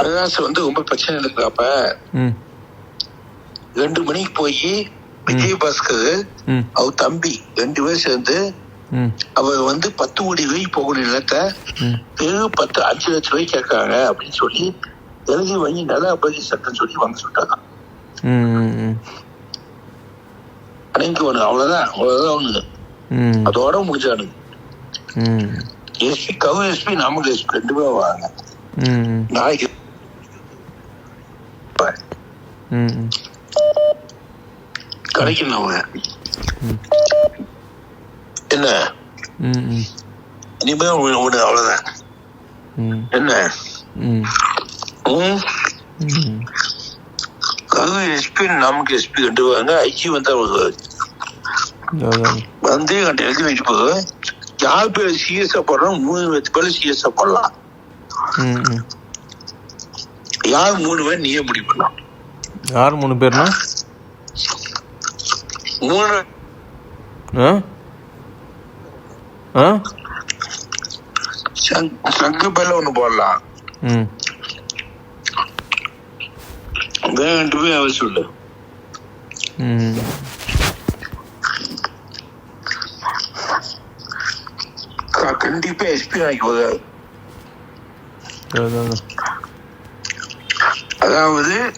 அவினாஷ் வந்து ரொம்ப பிரச்சனை இருக்கிறப்ப ம். ரெண்டு மணிக்கு போய் விஜய் பாஸ்கர் அவர் தம்பி ரெண்டு பேரும் சேர்ந்து அவர் வந்து பத்து கோடி ரூபாய்க்கு போகக்கூடிய நிலத்தை வெறும் பத்து அஞ்சு லட்சம் ரூபாய் கேட்கறாங்க அப்படின்னு சொல்லி எழுதி வாங்கி நல்ல அபதி சட்டம் சொல்லி வாங்க சொல்லிட்டாங்க. அன்னைக்கு ஒண்ணு அவ்வளவுதான் அவ்வளவுதான் ஒண்ணு. அதோட முடிஞ்சானுங்க ம். எஸ்பி கவு எஸ்பி நாமக்கல் எஸ்பி ரெண்டு பேரும் வராங்க. ம். நாளைக்கு கிடைக்கணும் அவங்க. என்ன? இனிமே ஒண்ணு அவ்வளவுதான். என்ன? கவு எஸ்பி நமக்கு எஸ்பி ரெண்டு வாங்க ஐஜி வந்தா வந்து என்கிட்ட எழுதி வச்சு போது யார் பேர் சிஎஸ்ஆ போடுறோம் மூணு பேர் பேர் சிஎஸ்ஆ போடலாம். யார் மூணு பேர் நீயே முடிவு பண்ணலாம் யார் மூணு பேர்னா? மூணு ஆ? ஆ? சங்- சங்கு பேர்ல ஒண்ணு போடலாம். ம். பேர் அவர் சொல்லு. ம். கண்டிப்பா எஸ்பி வருவாரு அதான் அதாவது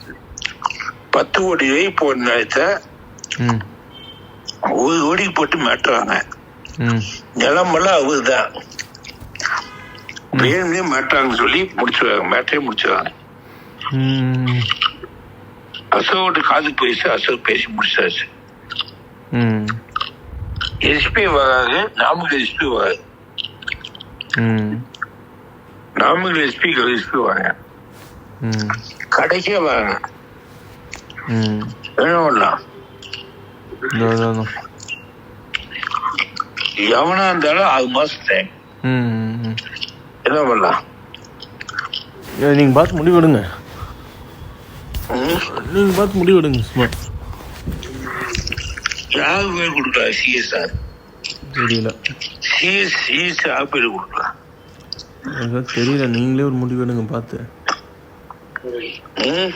பத்து கோடி போன நிலத்தை ஒரு கோடிக்கு போட்டு மாட்டுறாங்க. நிலமெல்லாம் அவரு தான் வேணும்னே மாட்டாங்கன்னு சொல்லி முடிச்சிருவாங்க மேட்டரே முடிச்சிருவாங்க ம். அசோகோட்டு காது பேசி அசோக் பேசி முடிச்சாச்சு. ம். எஸ்பி வராது நாமக்கல் எஸ்பி வராது ம். நாமக்கல் எஸ்பி எஸ்பி வராங்க. ம். கடைக்கே வராங்க. பண்ணலாம் அதான் எவனா இருந்தாலும் ஆறு மாசம் டைம் ம் ம் என்ன பண்ணலாம் நீங்கள் பார்த்து முடிவெடுங்க ம்? நீங்கள் பார்த்து முடிவெடுங்க சும்மா. யாரு பேர் கொடுக்கலாம் சிஎஸ்ஆர் தெரியல. சிஎஸ் சிஎஸ் யார் பேர் கொடுக்கலாம் தெரியல நீங்களே ஒரு முடிவெடுங்க பார்த்து. ம்? ம்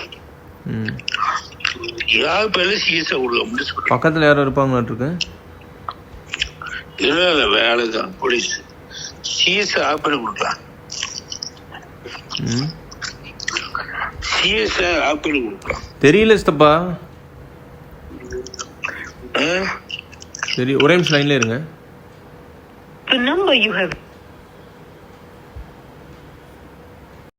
யார் பேர்ல கொடுக்க முடியும் சொல்லு பக்கத்தில் யாரும் இருப்பாங்களாட்டிருக்கு இல்ல இல்ல வேலை தான் போலீஸ் சிஎஸ் யார் பேர் கொடுக்கலாம். ம். சிஎஸ் யார் பேர் கொடுக்கலாம். தெரியல சித்தப்பா? சரி ஒரே நிமிஷம் லைன்ல இருங்க. The number you have